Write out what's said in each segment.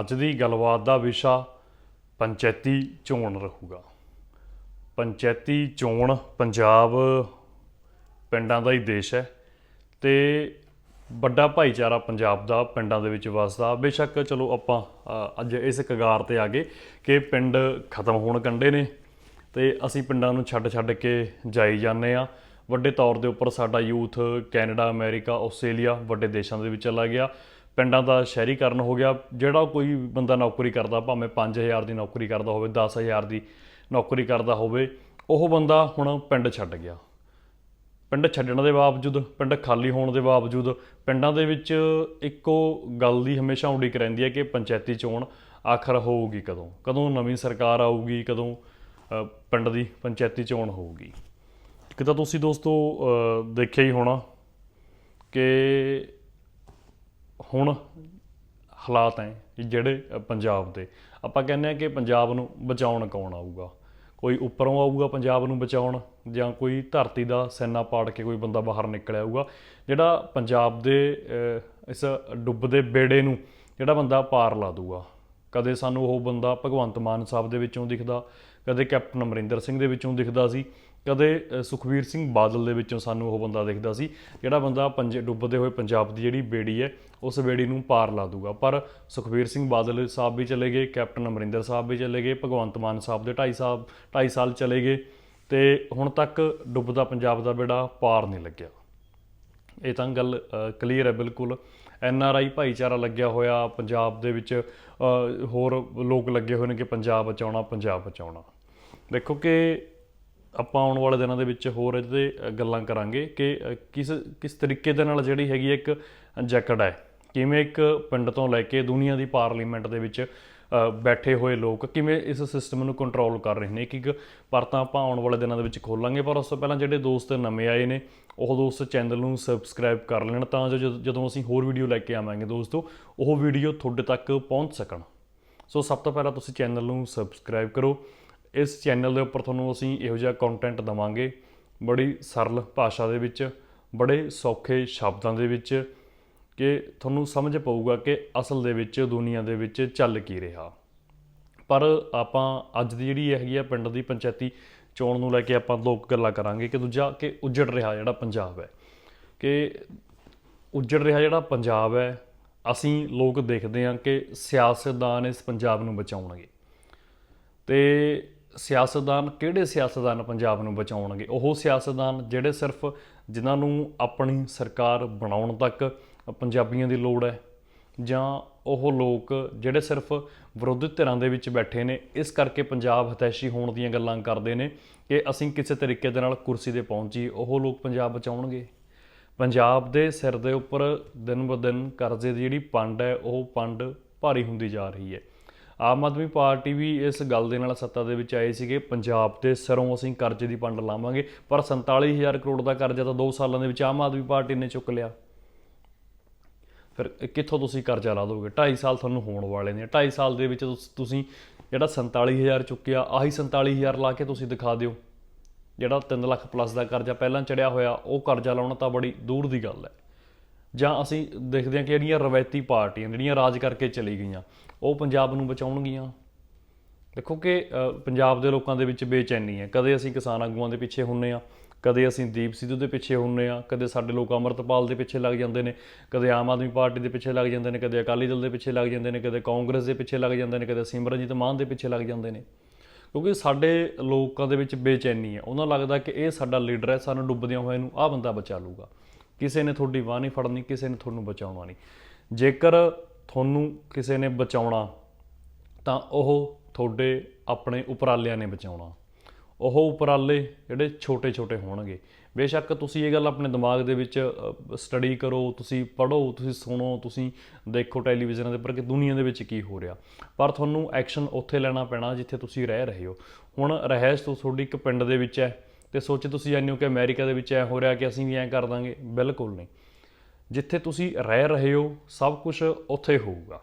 ਅੱਜ ਦੀ ਗੱਲਬਾਤ ਦਾ ਵਿਸ਼ਾ ਪੰਚਾਇਤੀ ਚੋਣ ਰਹੂਗਾ। ਪੰਚਾਇਤੀ ਚੋਣ ਪੰਜਾਬ ਪਿੰਡਾਂ ਦਾ ਹੀ ਦੇਸ਼ ਹੈ ਤੇ ਵੱਡਾ ਭਾਈਚਾਰਾ ਪੰਜਾਬ ਦਾ ਪਿੰਡਾਂ ਦੇ ਵਿੱਚ ਵਸਦਾ। ਬੇਸ਼ੱਕ ਚਲੋ ਆਪਾਂ ਅੱਜ ਇਸ ਕਗਾਰ ਤੇ ਆ ਗਏ ਕਿ ਪਿੰਡ ਖਤਮ ਹੋਣ ਕੰਡੇ ਨੇ ਤੇ ਅਸੀਂ ਪਿੰਡਾਂ ਨੂੰ ਛੱਡ ਛੱਡ ਕੇ ਜਾਈ ਜਾਂਦੇ ਆ ਵੱਡੇ ਤੌਰ ਦੇ ਉੱਪਰ ਸਾਡਾ ਯੂਥ ਕੈਨੇਡਾ, ਅਮਰੀਕਾ, ਆਸਟ੍ਰੇਲੀਆ ਵੱਡੇ ਦੇਸ਼ਾਂ ਦੇ ਵਿੱਚ ਚਲਾ ਗਿਆ। ਪਿੰਡਾਂ ਦਾ ਸ਼ਹਿਰੀਕਰਨ ਹੋ ਗਿਆ, ਜਿਹੜਾ ਕੋਈ ਬੰਦਾ ਨੌਕਰੀ ਕਰਦਾ, ਭਾਵੇਂ 5000 ਦੀ ਨੌਕਰੀ ਕਰਦਾ ਹੋਵੇ 10000 ਦੀ ਨੌਕਰੀ ਕਰਦਾ ਹੋਵੇ, ਉਹ ਬੰਦਾ ਹੁਣ ਪਿੰਡ ਛੱਡ ਗਿਆ। ਪਿੰਡ ਛੱਡਣ ਦੇ ਬਾਵਜੂਦ, ਪਿੰਡ ਖਾਲੀ ਹੋਣ ਦੇ ਬਾਵਜੂਦ, ਪਿੰਡਾਂ ਦੇ ਵਿੱਚ ਇੱਕੋ ਗੱਲ ਦੀ ਹਮੇਸ਼ਾ ਉਡੀਕ ਰਹਿੰਦੀ ਹੈ ਕਿ ਪੰਚਾਇਤੀ ਚੋਣ ਆਖਰ ਹੋਊਗੀ ਕਦੋਂ? ਕਦੋਂ ਨਵੀਂ ਸਰਕਾਰ ਆਊਗੀ, ਕਦੋਂ ਪਿੰਡ ਦੀ ਪੰਚਾਇਤੀ ਚੋਣ ਹੋਊਗੀ? ਇੱਕ ਤਾਂ ਤੁਸੀਂ ਦੋਸਤੋ ਦੇਖਿਆ ਹੀ ਹੋਣਾ ਕਿ ਹੁਣ ਹਾਲਾਤ ਹੈ ਜਿਹੜੇ ਪੰਜਾਬ ਦੇ। ਆਪਾਂ ਕਹਿੰਦੇ ਆ ਕਿ ਪੰਜਾਬ ਨੂੰ ਬਚਾਉਣ ਕੌਣ ਆਊਗਾ? ਕੋਈ ਉੱਪਰੋਂ ਆਊਗਾ ਪੰਜਾਬ ਨੂੰ ਬਚਾਉਣ ਜਾਂ ਕੋਈ ਧਰਤੀ ਦਾ ਸੈਨਾ ਪਾੜ ਕੇ ਕੋਈ ਬੰਦਾ ਬਾਹਰ ਨਿਕਲ ਆਊਗਾ? ਜਿਹੜਾ ਪੰਜਾਬ ਦੇ ਇਸ ਡੁੱਬਦੇ ਬੇੜੇ ਨੂੰ ਜਿਹੜਾ ਬੰਦਾ ਪਾਰ ਲਾ ਦੂਗਾ ਕਦੇ ਸਾਨੂੰ ਉਹ ਬੰਦਾ ਭਗਵੰਤ ਮਾਨ ਸਾਹਿਬ ਦੇ ਵਿੱਚੋਂ ਦਿਖਦਾ, ਕਦੇ ਕੈਪਟਨ ਅਮਰਿੰਦਰ ਸਿੰਘ ਦੇ ਵਿੱਚੋਂ ਦਿਖਦਾ ਸੀ ਕਦੇ ਅ, ਸੁਖਬੀਰ ਸਿੰਘ ਬਾਦਲ ਦੇ ਵਿੱਚੋਂ ਸਾਨੂੰ ਉਹ ਬੰਦਾ ਦਿਖਦਾ ਸੀ ਜਿਹੜਾ ਬੰਦਾ ਪੰਜ ਡੁੱਬਦੇ ਹੋਏ ਪੰਜਾਬ ਦੀ ਜਿਹੜੀ ਬੇੜੀ ਹੈ ਉਸ ਬੇੜੀ ਨੂੰ ਪਾਰ ਲਾ ਦੂਗਾ। ਪਰ ਸੁਖਬੀਰ ਸਿੰਘ ਬਾਦਲ ਸਾਹਿਬ ਵੀ ਚਲੇ ਗਏ ਕੈਪਟਨ ਅਮਰਿੰਦਰ ਸਾਹਿਬ ਵੀ ਚਲੇ ਗਏ ਭਗਵੰਤ ਮਾਨ ਸਾਹਿਬ ਦੇ 2.5 ਸਾਹਿਬ 2.5 ਸਾਲ ਚਲੇ ਗਏ ਤੇ ਹੁਣ ਤੱਕ ਡੁੱਬਦਾ ਪੰਜਾਬ ਦਾ ਬੇੜਾ ਪਾਰ ਨਹੀਂ ਲੱਗਿਆ। ਇਹ ਤਾਂ ਗੱਲ ਕਲੀਅਰ ਹੈ ਬਿਲਕੁਲ। ਐਨ ਆਰ ਆਈ ਭਾਈਚਾਰਾ ਲੱਗਿਆ ਹੋਇਆ ਪੰਜਾਬ ਦੇ ਵਿੱਚ ਹੋਰ ਲੋਕ ਲੱਗੇ ਹੋਏ ਨੇ ਕਿ ਪੰਜਾਬ ਬਚਾਉਣਾ ਪੰਜਾਬ ਬਚਾਉਣਾ। ਦੇਖੋ ਕਿ ਆਪਾਂ ਆਉਣ ਵਾਲੇ ਦਿਨਾਂ ਦੇ ਵਿੱਚ ਹੋਰ ਇਹਦੇ ਗੱਲਾਂ ਕਰਾਂਗੇ ਕਿ ਕਿਸ ਕਿਸ ਤਰੀਕੇ ਦੇ ਨਾਲ ਜਿਹੜੀ ਹੈਗੀ ਇੱਕ ਜੈਕਟ ਹੈ, ਕਿਵੇਂ ਇੱਕ ਪਿੰਡ ਤੋਂ ਲੈ ਕੇ ਦੁਨੀਆ ਦੀ ਪਾਰਲੀਮੈਂਟ ਦੇ ਵਿੱਚ ਬੈਠੇ ਹੋਏ ਲੋਕ ਕਿਵੇਂ ਇਸ ਸਿਸਟਮ ਨੂੰ ਕੰਟਰੋਲ ਕਰ ਰਹੇ ਨੇ? ਇੱਕ ਇੱਕ ਪਰਤਾਂ ਆਪਾਂ ਆਉਣ ਵਾਲੇ ਦਿਨਾਂ ਦੇ ਵਿੱਚ ਖੋਲਾਂਗੇ, ਪਰ ਉਸ ਤੋਂ ਪਹਿਲਾਂ ਜਿਹੜੇ ਦੋਸਤ ਨਵੇਂ ਆਏ ਨੇ, ਉਹ ਦੋਸਤ ਚੈਨਲ ਨੂੰ ਸਬਸਕ੍ਰਾਈਬ ਕਰ ਲੈਣ ਤਾਂ ਜੋ ਜਦ- ਜਦੋਂ ਅਸੀਂ ਹੋਰ ਵੀਡੀਓ ਲੈ ਕੇ ਆਵਾਂਗੇ ਦੋਸਤੋ, ਉਹ ਵੀਡੀਓ ਤੁਹਾਡੇ ਤੱਕ ਪਹੁੰਚ ਸਕਣ। ਸੋ ਸਭ ਤੋਂ ਪਹਿਲਾਂ ਤੁਸੀਂ ਚੈਨਲ ਨੂੰ ਸਬਸਕ੍ਰਾਈਬ ਕਰੋ ਇਸ ਚੈਨਲ ਦੇ ਉੱਪਰ ਤੁਹਾਨੂੰ ਅਸੀਂ ਇਹੋ ਜਿਹਾ ਕੰਟੈਂਟ ਦਵਾਂਗੇ ਬੜੀ ਸਰਲ ਭਾਸ਼ਾ ਦੇ ਵਿੱਚ, ਬੜੇ ਸੌਖੇ ਸ਼ਬਦਾਂ ਦੇ ਵਿੱਚ ਕਿ ਤੁਹਾਨੂੰ ਸਮਝ ਪਊਗਾ ਕਿ ਅਸਲ ਦੇ ਵਿੱਚ ਦੁਨੀਆ ਦੇ ਵਿੱਚ ਚੱਲ ਕੀ ਰਿਹਾ। ਪਰ ਆਪਾਂ ਅੱਜ ਦੀ ਜਿਹੜੀ ਹੈਗੀ ਆ ਪਿੰਡ ਦੀ ਪੰਚਾਇਤੀ ਚੋਣ ਨੂੰ ਲੈ ਕੇ ਆਪਾਂ ਲੋਕ ਗੱਲਾਂ ਕਰਾਂਗੇ ਕਿ ਦੂਜਾ ਕਿ ਉੱਜੜ ਰਿਹਾ ਜਿਹੜਾ ਪੰਜਾਬ ਹੈ। ਕਿ ਉੱਜੜ ਰਿਹਾ ਜਿਹੜਾ ਪੰਜਾਬ ਹੈ, ਅਸੀਂ ਲੋਕ ਦੇਖਦੇ ਹਾਂ ਕਿ ਸਿਆਸਤਦਾਨ ਇਸ ਪੰਜਾਬ ਨੂੰ ਬਚਾਉਣਗੇ। ਤੇ ਸਿਆਸਤਦਾਨ ਕਿਹੜੇ ਸਿਆਸਤਦਾਨ ਪੰਜਾਬ ਨੂੰ ਬਚਾਉਣਗੇ? ਉਹ ਸਿਆਸਤਦਾਨ ਜਿਹੜੇ ਸਿਰਫ ਜਿਨ੍ਹਾਂ ਨੂੰ ਆਪਣੀ ਸਰਕਾਰ ਬਣਾਉਣ ਤੱਕ ਪੰਜਾਬੀਆਂ ਦੀ ਲੋੜ ਹੈ ਜਾਂ ਉਹ ਲੋਕ ਜਿਹੜੇ ਸਿਰਫ ਵਿਰੋਧੀ ਧਿਰਾਂ ਦੇ ਵਿੱਚ ਬੈਠੇ ਨੇ, ਇਸ ਕਰਕੇ ਪੰਜਾਬ ਹਤੈਸ਼ੀ ਹੋਣ ਦੀਆਂ ਗੱਲਾਂ ਕਰਦੇ ਨੇ ਕਿ ਅਸੀਂ ਕਿਸੇ ਤਰੀਕੇ ਦੇ ਨਾਲ ਕੁਰਸੀ ਤੇ ਪਹੁੰਚੀ ਉਹ ਲੋਕ ਪੰਜਾਬ ਬਚਾਉਣਗੇ। ਪੰਜਾਬ ਦੇ ਸਿਰ ਦੇ ਉੱਪਰ ਦਿਨ ਬ ਦਿਨ ਕਰਜ਼ੇ ਦੀ ਜਿਹੜੀ ਪੰਡ ਹੈ, ਉਹ ਪੰਡ ਭਾਰੀ ਹੁੰਦੀ ਜਾ ਰਹੀ ਹੈ। ਆਮ ਆਦਮੀ ਪਾਰਟੀ ਵੀ ਇਸ ਗੱਲ ਦੇ ਨਾਲ ਸੱਤਾ ਦੇ ਵਿੱਚ ਆਏ ਸੀਗੇ। ਪੰਜਾਬ ਦੇ ਸਰੋਂ ਅਸੀਂ ਕਰਜ਼ੇ ਦੀ ਪੰਡ ਲਾਵਾਂਗੇ, ਪਰ 47000 ਕਰੋੜ ਦਾ ਕਰਜ਼ਾ ਤਾਂ 2 ਸਾਲਾਂ ਦੇ ਵਿੱਚ ਆਮ ਆਦਮੀ ਪਾਰਟੀ ਨੇ ਚੁੱਕ ਲਿਆ। ਫਿਰ ਕਿੱਥੋਂ ਤੁਸੀਂ ਕਰਜ਼ਾ ਲਾ ਦੋਗੇ? 2.5 ਸਾਲ ਤੁਹਾਨੂੰ ਹੋਣ ਵਾਲੇ ਨੇ। 2.5 ਸਾਲ ਦੇ ਵਿੱਚ ਤੁਸੀਂ ਜਿਹੜਾ 47000 ਚੁੱਕਿਆ, ਆਹੀ 47000 ਲਾ ਕੇ ਤੁਸੀਂ ਦਿਖਾ ਦਿਓ। ਜਿਹੜਾ 3 ਲੱਖ ਪਲੱਸ ਦਾ ਕਰਜ਼ਾ ਪਹਿਲਾਂ ਚੜਿਆ ਹੋਇਆ, ਉਹ ਕਰਜ਼ਾ ਲਾਉਣਾ ਤਾਂ ਬੜੀ ਦੂਰ ਦੀ ਗੱਲ ਹੈ। ਜਾਂ ਅਸੀਂ ਦੇਖਦੇ ਹਾਂ ਕਿ ਜਿਹੜੀਆਂ ਰਵਾਇਤੀ ਪਾਰਟੀਆਂ, ਜਿਹੜੀਆਂ ਰਾਜ ਕਰਕੇ ਚਲੀ ਗਈਆਂ, ਉਹ ਪੰਜਾਬ ਨੂੰ ਬਚਾਉਣਗੀਆਂ? ਦੇਖੋ ਕਿ ਪੰਜਾਬ ਦੇ ਲੋਕਾਂ ਦੇ ਵਿੱਚ ਬੇਚੈਨੀ ਹੈ। ਕਦੇ ਅਸੀਂ ਕਿਸਾਨ ਆਗੂਆਂ ਦੇ ਪਿੱਛੇ ਹੁੰਨੇ ਆ ਕਦੇ ਅਸੀਂ ਦੀਪ ਸਿੱਧੂ ਦੇ ਪਿੱਛੇ ਹੁੰਨੇ ਆ ਕਦੇ ਸਾਡੇ ਲੋਕ ਅਮਰਤਪਾਲ ਦੇ ਪਿੱਛੇ ਲੱਗ ਜਾਂਦੇ ਨੇ, ਕਦੇ ਆਮ ਆਦਮੀ ਪਾਰਟੀ ਦੇ ਪਿੱਛੇ ਲੱਗ ਜਾਂਦੇ ਨੇ, ਕਦੇ ਅਕਾਲੀ ਦਲ ਦੇ ਪਿੱਛੇ ਲੱਗ ਜਾਂਦੇ ਨੇ, ਕਦੇ ਕਾਂਗਰਸ ਦੇ ਪਿੱਛੇ ਲੱਗ ਜਾਂਦੇ ਨੇ, ਕਦੇ ਸਿਮਰਨਜੀਤ ਮਾਨ ਦੇ ਪਿੱਛੇ ਲੱਗ ਜਾਂਦੇ ਨੇ। ਕਿਉਂਕਿ ਸਾਡੇ ਲੋਕਾਂ ਦੇ ਵਿੱਚ ਬੇਚੈਨੀ ਹੈ। ਉਹਨਾਂ ਲੱਗਦਾ ਕਿ ਇਹ ਸਾਡਾ ਲੀਡਰ ਹੈ, ਸਾਨੂੰ ਡੁੱਬਦਿਆਂ ਹੋਇਆਂ ਨੂੰ ਆਹ ਬੰਦਾ ਬਚਾ ਲੂਗਾ ਕਿਸੇ ਨੇ ਤੁਹਾਡੀ ਬਾਹ ਨਹੀਂ ਫੜਨੀ, ਕਿਸੇ ਨੇ ਤੁਹਾਨੂੰ ਬਚਾਉਣਾ ਨਹੀਂ। ਜੇਕਰ ਤੁਹਾਨੂੰ ਕਿਸੇ ਨੇ ਬਚਾਉਣਾ, ਤਾਂ ਉਹ ਤੁਹਾਡੇ ਆਪਣੇ ਉਪਰਾਲਿਆਂ ਨੇ ਬਚਾਉਣਾ। ਉਹ ਉਪਰਾਲੇ ਜਿਹੜੇ ਛੋਟੇ-ਛੋਟੇ ਹੋਣਗੇ। ਬੇਸ਼ੱਕ ਤੁਸੀਂ ਇਹ ਗੱਲ ਆਪਣੇ ਦਿਮਾਗ ਦੇ ਵਿੱਚ ਸਟੱਡੀ ਕਰੋ, ਤੁਸੀਂ ਪੜ੍ਹੋ, ਤੁਸੀਂ ਸੁਣੋ, ਤੁਸੀਂ ਦੇਖੋ ਟੈਲੀਵਿਜ਼ਨਾਂ ਦੇ ਉੱਪਰ ਕਿ ਦੁਨੀਆ ਦੇ ਵਿੱਚ ਕੀ ਹੋ ਰਿਹਾ। ਪਰ ਤੁਹਾਨੂੰ ਐਕਸ਼ਨ ਉੱਥੇ ਲੈਣਾ ਪੈਣਾ ਜਿੱਥੇ ਤੁਸੀਂ ਰਹਿ ਰਹੇ ਹੋ। ਹੁਣ ਰਹਿਸ਼ ਤੋਂ ਤੁਹਾਡੀ ਇੱਕ ਪਿੰਡ ਦੇ ਵਿੱਚ ਹੈ। ਤੇ ਸੋਚੇ ਤੁਸੀਂ ਜਾਂਦੇ ਹੋ ਕਿ ਅਮਰੀਕਾ ਦੇ ਵਿੱਚ ਐ ਹੋ ਰਿਹਾ ਕਿ ਅਸੀਂ ਵੀ ਐਂ ਕਰ ਦਾਂਗੇ। ਬਿਲਕੁਲ ਨਹੀਂ। ਜਿੱਥੇ ਤੁਸੀਂ ਰਹਿ ਰਹੇ ਹੋ, ਸਭ ਕੁਝ ਉੱਥੇ ਹੋਊਗਾ।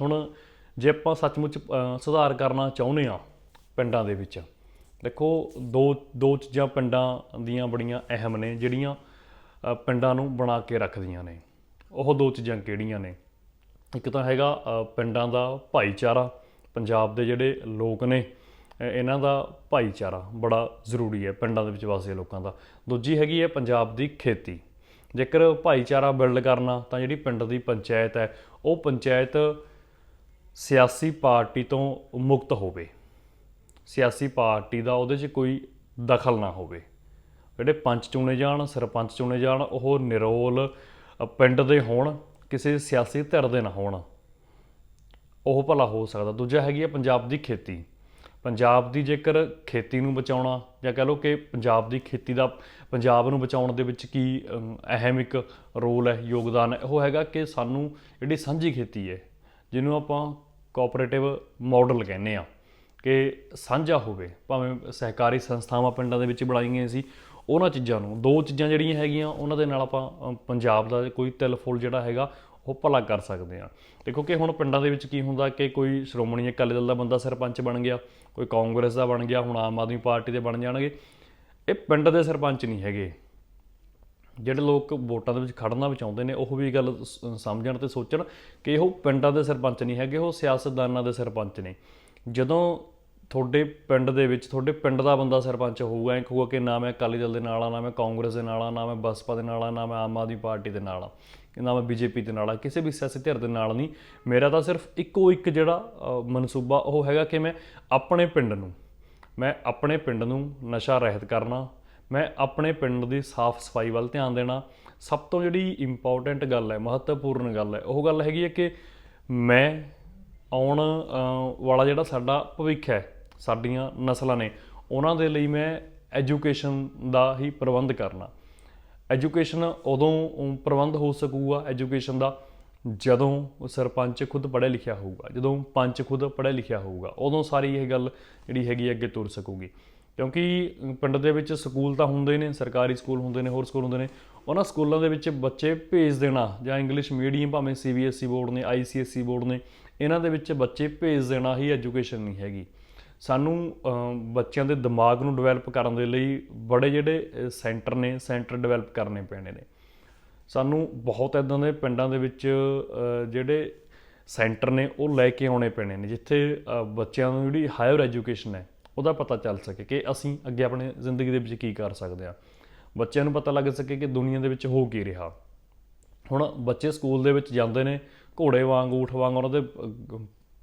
ਹੁਣ ਜੇ ਆਪਾਂ ਸੱਚਮੁੱਚ ਸੁਧਾਰ ਕਰਨਾ ਚਾਹੁੰਦੇ ਆ ਪਿੰਡਾਂ ਦੇ ਵਿੱਚ, ਦੇਖੋ ਦੋ ਦੋ ਚੀਜ਼ਾਂ ਪਿੰਡਾਂ ਦੀਆਂ ਬੜੀਆਂ ਅਹਿਮ ਨੇ, ਜਿਹੜੀਆਂ ਪਿੰਡਾਂ ਨੂੰ ਬਣਾ ਕੇ ਰੱਖਦੀਆਂ ਨੇ। ਉਹ ਦੋ ਚੀਜ਼ਾਂ ਕਿਹੜੀਆਂ ਨੇ? ਇੱਕ ਤਾਂ ਹੈਗਾ ਪਿੰਡਾਂ ਦਾ ਭਾਈਚਾਰਾ, ਪੰਜਾਬ ਦੇ ਜਿਹੜੇ ਲੋਕ ਨੇ ਇਹਨਾਂ ਦਾ ਭਾਈਚਾਰਾ ਬੜਾ ਜ਼ਰੂਰੀ ਹੈ ਪਿੰਡਾਂ ਦੇ ਵਿੱਚ ਵਸਦੇ ਲੋਕਾਂ ਦਾ। ਦੂਜੀ ਹੈਗੀ ਹੈ ਪੰਜਾਬ ਦੀ ਖੇਤੀ। ਜੇਕਰ ਭਾਈਚਾਰਾ ਬਿਲਡ ਕਰਨਾ ਤਾਂ ਜਿਹੜੀ ਪਿੰਡ ਦੀ ਪੰਚਾਇਤ ਹੈ, ਉਹ ਪੰਚਾਇਤ ਸਿਆਸੀ ਪਾਰਟੀ ਤੋਂ ਮੁਕਤ ਹੋਵੇ। ਸਿਆਸੀ ਪਾਰਟੀ ਦਾ ਉਹਦੇ 'ਚ ਕੋਈ ਦਖਲ ਨਾ ਹੋਵੇ। ਜਿਹੜੇ ਪੰਚ ਚੁਣੇ ਜਾਣ, ਸਰਪੰਚ ਚੁਣੇ ਜਾਣ, ਉਹ ਨਿਰੋਲ ਪਿੰਡ ਦੇ ਹੋਣ, ਕਿਸੇ ਸਿਆਸੀ ਧਿਰ ਦੇ ਨਾ ਹੋਣ। ਉਹ ਭਲਾ ਹੋ ਸਕਦਾ। ਦੂਜਾ ਹੈਗੀ ਹੈ ਪੰਜਾਬ ਦੀ ਖੇਤੀ। ਪੰਜਾਬ ਦੀ ਜੇਕਰ ਖੇਤੀ ਨੂੰ ਬਚਾਉਣਾ ਜਾਂ ਕਹ ਲਓ ਕਿ ਪੰਜਾਬ ਦੀ ਖੇਤੀ ਦਾ, ਪੰਜਾਬ ਨੂੰ ਬਚਾਉਣ ਦੇ ਵਿੱਚ ਕੀ ਅਹਿਮ ਇੱਕ ਰੋਲ ਹੈ, ਯੋਗਦਾਨ ਹੈ? ਉਹ ਹੈਗਾ ਕਿ ਸਾਨੂੰ ਜਿਹੜੀ ਸਾਂਝੀ ਖੇਤੀ ਹੈ, ਜਿਹਨੂੰ ਆਪਾਂ ਕੋਆਪਰੇਟਿਵ ਮਾਡਲ ਕਹਿੰਦੇ ਆ ਕਿ ਸਾਂਝਾ ਹੋਵੇ, ਭਾਵੇਂ ਸਹਿਕਾਰੀ ਸੰਸਥਾਵਾਂ ਪਿੰਡਾਂ ਦੇ ਵਿੱਚ ਬਣਾਈਆਂ ਗਈਆਂ ਸੀ, ਉਹਨਾਂ ਚੀਜ਼ਾਂ ਨੂੰ, ਦੋ ਚੀਜ਼ਾਂ ਜਿਹੜੀਆਂ ਹੈਗੀਆਂ, ਉਹਨਾਂ ਦੇ ਨਾਲ ਆਪਾਂ ਪੰਜਾਬ ਦਾ ਕੋਈ ਤਿਲ ਫੁੱਲ ਜਿਹੜਾ ਹੈਗਾ ਉਹ ਭਲਾ ਕਰ ਸਕਦੇ ਆ ਦੇਖੋ ਕਿ ਹੁਣ ਪਿੰਡਾਂ ਦੇ ਵਿੱਚ ਕੀ ਹੁੰਦਾ ਕਿ ਕੋਈ ਸ਼੍ਰੋਮਣੀ ਅਕਾਲੀ ਦਲ ਦਾ ਬੰਦਾ ਸਰਪੰਚ ਬਣ ਗਿਆ, ਕੋਈ ਕਾਂਗਰਸ ਦਾ ਬਣ ਗਿਆ, ਹੁਣ ਆਮ ਆਦਮੀ ਪਾਰਟੀ ਦੇ ਬਣ ਜਾਣਗੇ। ਇਹ ਪਿੰਡ ਦੇ ਸਰਪੰਚ ਨਹੀਂ ਹੈਗੇ। ਜਿਹੜੇ ਲੋਕ ਵੋਟਾਂ ਦੇ ਵਿੱਚ ਖੜਨਾ ਚਾਹੁੰਦੇ ਨੇ, ਉਹ ਵੀ ਗੱਲ ਸ- ਸਮਝਣ ਤੇ ਸੋਚਣ ਕਿ ਉਹ ਪਿੰਡਾਂ ਦੇ ਸਰਪੰਚ ਨਹੀਂ ਹੈਗੇ, ਉਹ ਸਿਆਸਤਦਾਨਾਂ ਦੇ ਸਰਪੰਚ ਨੇ। ਜਦੋਂ ਤੁਹਾਡੇ ਪਿੰਡ ਦੇ ਵਿੱਚ, ਤੁਹਾਡੇ ਪਿੰਡ ਦਾ ਬੰਦਾ ਸਰਪੰਚ ਹੋਊਗਾ, ਐਂ ਕਹੂਗਾ ਕਿ ਨਾ ਮੈਂ ਅਕਾਲੀ ਦਲ ਦੇ ਨਾਲ ਆ, ਨਾ ਮੈਂ ਕਾਂਗਰਸ ਦੇ ਨਾਲ ਆ, ਨਾ ਮੈਂ ਬਸਪਾ ਦੇ ਨਾਲ ਆ, ਨਾ ਮੈਂ ਆਮ ਆਦਮੀ ਪਾਰਟੀ ਦੇ ਨਾਲ ਆ, ਨਾ ਮੈਂ ਬੀਜੇਪੀ ਦੇ ਨਾਲ ਆ, ਕਿਸੇ ਵੀ ਸਿਆਸੀ ਧਿਰ ਦੇ ਨਾਲ ਨਹੀਂ। ਮੇਰਾ ਤਾਂ ਸਿਰਫ ਇੱਕੋ ਇੱਕ ਜਿਹੜਾ ਮਨਸੂਬਾ ਉਹ ਹੈਗਾ ਕਿ ਮੈਂ ਆਪਣੇ ਪਿੰਡ ਨੂੰ, ਮੈਂ ਆਪਣੇ ਪਿੰਡ ਨੂੰ ਨਸ਼ਾ ਰਹਿਤ ਕਰਨਾ, ਮੈਂ ਆਪਣੇ ਪਿੰਡ ਦੀ ਸਾਫ਼ ਸਫ਼ਾਈ ਵੱਲ ਧਿਆਨ ਦੇਣਾ। ਸਭ ਤੋਂ ਜਿਹੜੀ ਇੰਪੋਰਟੈਂਟ ਗੱਲ ਹੈ, ਮਹੱਤਵਪੂਰਨ ਗੱਲ ਹੈ, ਉਹ ਗੱਲ ਹੈਗੀ ਹੈ ਕਿ ਮੈਂ ਆਉਣ ਵਾਲਾ ਜਿਹੜਾ ਸਾਡਾ ਭਵਿੱਖ ਹੈ ਸਾਡੀਆਂ ਨਸਲਾਂ ਨੇ, ਉਹਨਾਂ ਦੇ ਲਈ ਮੈਂ ਐਜੂਕੇਸ਼ਨ ਦਾ ਹੀ ਪ੍ਰਬੰਧ ਕਰਨਾ। ਐਜੂਕੇਸ਼ਨ ਉਦੋਂ ਪ੍ਰਬੰਧ ਹੋ ਸਕੂਗਾ, ਐਜੂਕੇਸ਼ਨ ਦਾ ਜਦੋਂ ਸਰਪੰਚ ਖੁਦ ਪੜ੍ਹਿਆ ਲਿਖਿਆ ਹੋਊਗਾ, ਜਦੋਂ ਪੰਚ ਖੁਦ ਪੜ੍ਹਿਆ ਲਿਖਿਆ ਹੋਊਗਾ, ਉਦੋਂ ਸਾਰੀ ਇਹ ਗੱਲ ਜਿਹੜੀ ਹੈਗੀ ਅੱਗੇ ਤੁਰ ਸਕੂਗੀ। ਕਿਉਂਕਿ ਪਿੰਡ ਦੇ ਵਿੱਚ ਸਕੂਲ ਤਾਂ ਹੁੰਦੇ ਨੇ, ਸਰਕਾਰੀ ਸਕੂਲ ਹੁੰਦੇ ਨੇ, ਹੋਰ ਸਕੂਲ ਹੁੰਦੇ ਨੇ, ਉਹਨਾਂ ਸਕੂਲਾਂ ਦੇ ਵਿੱਚ ਬੱਚੇ ਭੇਜ ਦੇਣਾ, ਜਾਂ ਇੰਗਲਿਸ਼ ਮੀਡੀਅਮ ਭਾਵੇਂ ਸੀਬੀਐਸਈ ਬੋਰਡ ਨੇ ਆਈਸੀਐਸਈ ਬੋਰਡ ਨੇ, ਇਹਨਾਂ ਦੇ ਵਿੱਚ ਬੱਚੇ ਭੇਜ ਦੇਣਾ ਹੀ ਐਜੂਕੇਸ਼ਨ ਨਹੀਂ ਹੈਗੀ। ਸਾਨੂੰ ਬੱਚਿਆਂ ਦੇ ਦਿਮਾਗ ਨੂੰ ਡਿਵੈਲਪ ਕਰਨ ਦੇ ਲਈ ਬੜੇ ਜਿਹੜੇ ਸੈਂਟਰ ਨੇ ਸੈਂਟਰ ਡਿਵੈਲਪ ਕਰਨੇ ਪੈਣੇ ਨੇ। ਸਾਨੂੰ ਬਹੁਤ ਇਦਾਂ ਦੇ ਪਿੰਡਾਂ ਦੇ ਵਿੱਚ ਜਿਹੜੇ ਸੈਂਟਰ ਨੇ, ਉਹ ਲੈ ਕੇ ਆਉਣੇ ਪੈਣੇ ਨੇ, ਜਿੱਥੇ ਬੱਚਿਆਂ ਨੂੰ ਜਿਹੜੀ ਹਾਇਰ ਐਜੂਕੇਸ਼ਨ ਹੈ, ਉਹਦਾ ਪਤਾ ਚੱਲ ਸਕੇ ਕਿ ਅਸੀਂ ਅੱਗੇ ਆਪਣੇ ਜ਼ਿੰਦਗੀ ਦੇ ਵਿੱਚ ਕੀ ਕਰ ਸਕਦੇ ਹਾਂ। ਬੱਚਿਆਂ ਨੂੰ ਪਤਾ ਲੱਗ ਸਕੇ ਕਿ ਦੁਨੀਆ ਦੇ ਵਿੱਚ ਹੋ ਕੀ ਰਿਹਾ। ਹੁਣ ਬੱਚੇ ਸਕੂਲ ਦੇ ਵਿੱਚ ਜਾਂਦੇ ਨੇ, ਘੋੜੇ ਵਾਂਗ, ਊਠ ਵਾਂਗ ਉਹਨਾਂ ਦੇ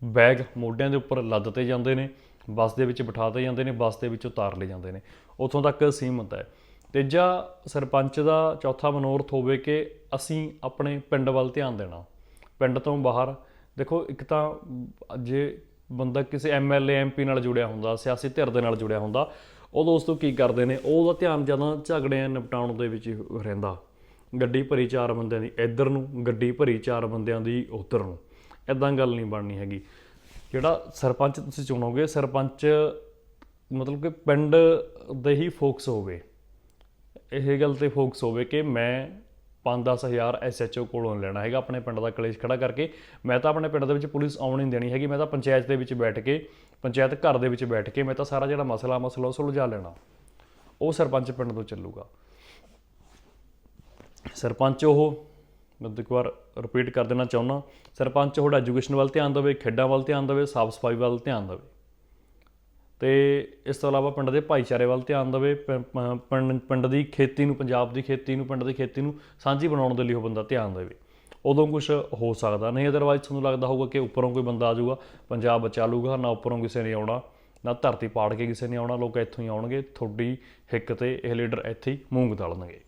ਬੈਗ ਮੋਢਿਆਂ ਦੇ ਉੱਪਰ ਲੱਦ ਤੇ ਜਾਂਦੇ ਨੇ। ਬੱਸ ਦੇ ਵਿੱਚ ਬਿਠਾ ਤੇ ਜਾਂਦੇ ਨੇ, ਬੱਸ ਦੇ ਵਿੱਚ ਉਤਾਰ ਲਏ ਜਾਂਦੇ ਨੇ। ਉੱਥੋਂ ਤੱਕ ਸੀਮਤ ਹੈ। ਤੀਜਾ ਸਰਪੰਚ ਦਾ ਚੌਥਾ ਮਨੋਰਥ ਹੋਵੇ ਕਿ ਅਸੀਂ ਆਪਣੇ ਪਿੰਡ ਵੱਲ ਧਿਆਨ ਦੇਣਾ, ਪਿੰਡ ਤੋਂ ਬਾਹਰ। ਦੇਖੋ, ਇੱਕ ਤਾਂ ਜੇ ਬੰਦਾ ਕਿਸੇ ਐਮਐਲਏ ਐਮਪੀ ਨਾਲ ਜੁੜਿਆ ਹੁੰਦਾ, ਸਿਆਸੀ ਧਿਰ ਦੇ ਨਾਲ ਜੁੜਿਆ ਹੁੰਦਾ, ਉਹ ਦੋਸਤੋ ਕੀ ਕਰਦੇ ਨੇ? ਉਹਦਾ ਧਿਆਨ ਜਦੋਂ ਝਗੜਿਆਂ ਨਿਪਟਾਉਣ ਦੇ ਵਿੱਚ ਹੀ ਰਹਿੰਦਾ। ਗੱਡੀ ਭਰੀ ਚਾਰ ਬੰਦਿਆਂ ਦੀ, ਇੱਧਰ ਨੂੰ, ਗੱਡੀ ਭਰੀ ਚਾਰ ਬੰਦਿਆਂ ਦੀ, ਉੱਧਰ ਨੂੰ। ਐਦਾਂ ਗੱਲ ਨਹੀਂ ਬਣਨੀ ਹੈਗੀ। ਜਿਹੜਾ ਸਰਪੰਚ ਤੁਸੀਂ ਚੁਣੋਗੇ, ਸਰਪੰਚ ਮਤਲਬ ਕਿ ਪਿੰਡ ਦੇ ਹੀ ਫੋਕਸ ਹੋਵੇ। ਇਹ ਗੱਲ ਤੇ ਫੋਕਸ ਹੋਵੇ ਕਿ ਮੈਂ 5-10000 ਐਸਐਚਓ ਕੋਲੋਂ ਲੈਣਾ ਹੈਗਾ, ਆਪਣੇ ਪਿੰਡ ਦਾ ਕਲੇਸ਼ ਖੜਾ ਕਰਕੇ। ਮੈਂ ਤਾਂ ਆਪਣੇ ਪਿੰਡ ਦੇ ਵਿੱਚ ਪੁਲਿਸ ਆਉਣ ਨਹੀਂ ਦੇਣੀ ਹੈਗੀ, ਮੈਂ ਤਾਂ ਪੰਚਾਇਤ ਦੇ ਵਿੱਚ ਬੈਠ ਕੇ, ਪੰਚਾਇਤ ਘਰ ਦੇ ਵਿੱਚ ਬੈਠ ਕੇ ਮੈਂ ਤਾਂ ਸਾਰਾ ਜਿਹੜਾ ਮਸਲਾ ਮਸਲਾ ਉਹ ਸੁਲਝਾ ਲੈਣਾ। ਉਹ ਸਰਪੰਚ ਪਿੰਡ ਤੋਂ ਚੱਲੂਗਾ। ਸਰਪੰਚ ਉਹ ਮੈਂ ਇੱਕ ਵਾਰ ਰਿਪੀਟ ਕਰ ਦੇਣਾ ਚਾਹੁੰਦਾ। ਸਰਪੰਚ ਤੁਹਾਡਾ ਐਜੂਕੇਸ਼ਨ ਵੱਲ ਧਿਆਨ ਦੇਵੇ, ਖੇਡਾਂ ਵੱਲ ਧਿਆਨ ਦੇਵੇ ਸਾਫ਼ ਸਫ਼ਾਈ ਵੱਲ ਧਿਆਨ ਦੇਵੇ। ਤੇ ਇਸ ਤੋਂ ਇਲਾਵਾ ਪਿੰਡ ਦੇ ਭਾਈਚਾਰੇ ਵੱਲ ਧਿਆਨ ਦੇਵੇ ਪਿੰਡ ਪਿੰਡ ਦੀ ਖੇਤੀ ਨੂੰ, ਪੰਜਾਬ ਦੀ ਖੇਤੀ ਨੂੰ, ਪਿੰਡ ਦੀ ਖੇਤੀ ਨੂੰ ਸਾਂਝੀ ਬਣਾਉਣ ਦੇ ਲਈ ਉਹ ਬੰਦਾ ਧਿਆਨ ਦੇਵੇ। ਉਦੋਂ ਕੁਝ ਹੋ ਸਕਦਾ। ਨਹੀਂ ਅਦਰਵਾਈਜ਼ ਤੁਹਾਨੂੰ ਲੱਗਦਾ ਹੋਊਗਾ ਕਿ ਉੱਪਰੋਂ ਕੋਈ ਬੰਦਾ ਆ ਜਾਊਗਾ, ਪੰਜਾਬ ਬਚਾ ਲੂਗਾ ਨਾ ਉੱਪਰੋਂ ਕਿਸੇ ਨੇ ਆਉਣਾ, ਨਾ ਧਰਤੀ ਪਾੜ ਕੇ ਕਿਸੇ ਨੇ ਆਉਣਾ, ਲੋਕ ਇੱਥੋਂ ਹੀ ਆਉਣਗੇ, ਤੁਹਾਡੀ ਹਿੱਕ ਤੇ ਇਹ ਲੀਡਰ ਇੱਥੇ ਹੀ ਮੂੰਗ ਦਲਣਗੇ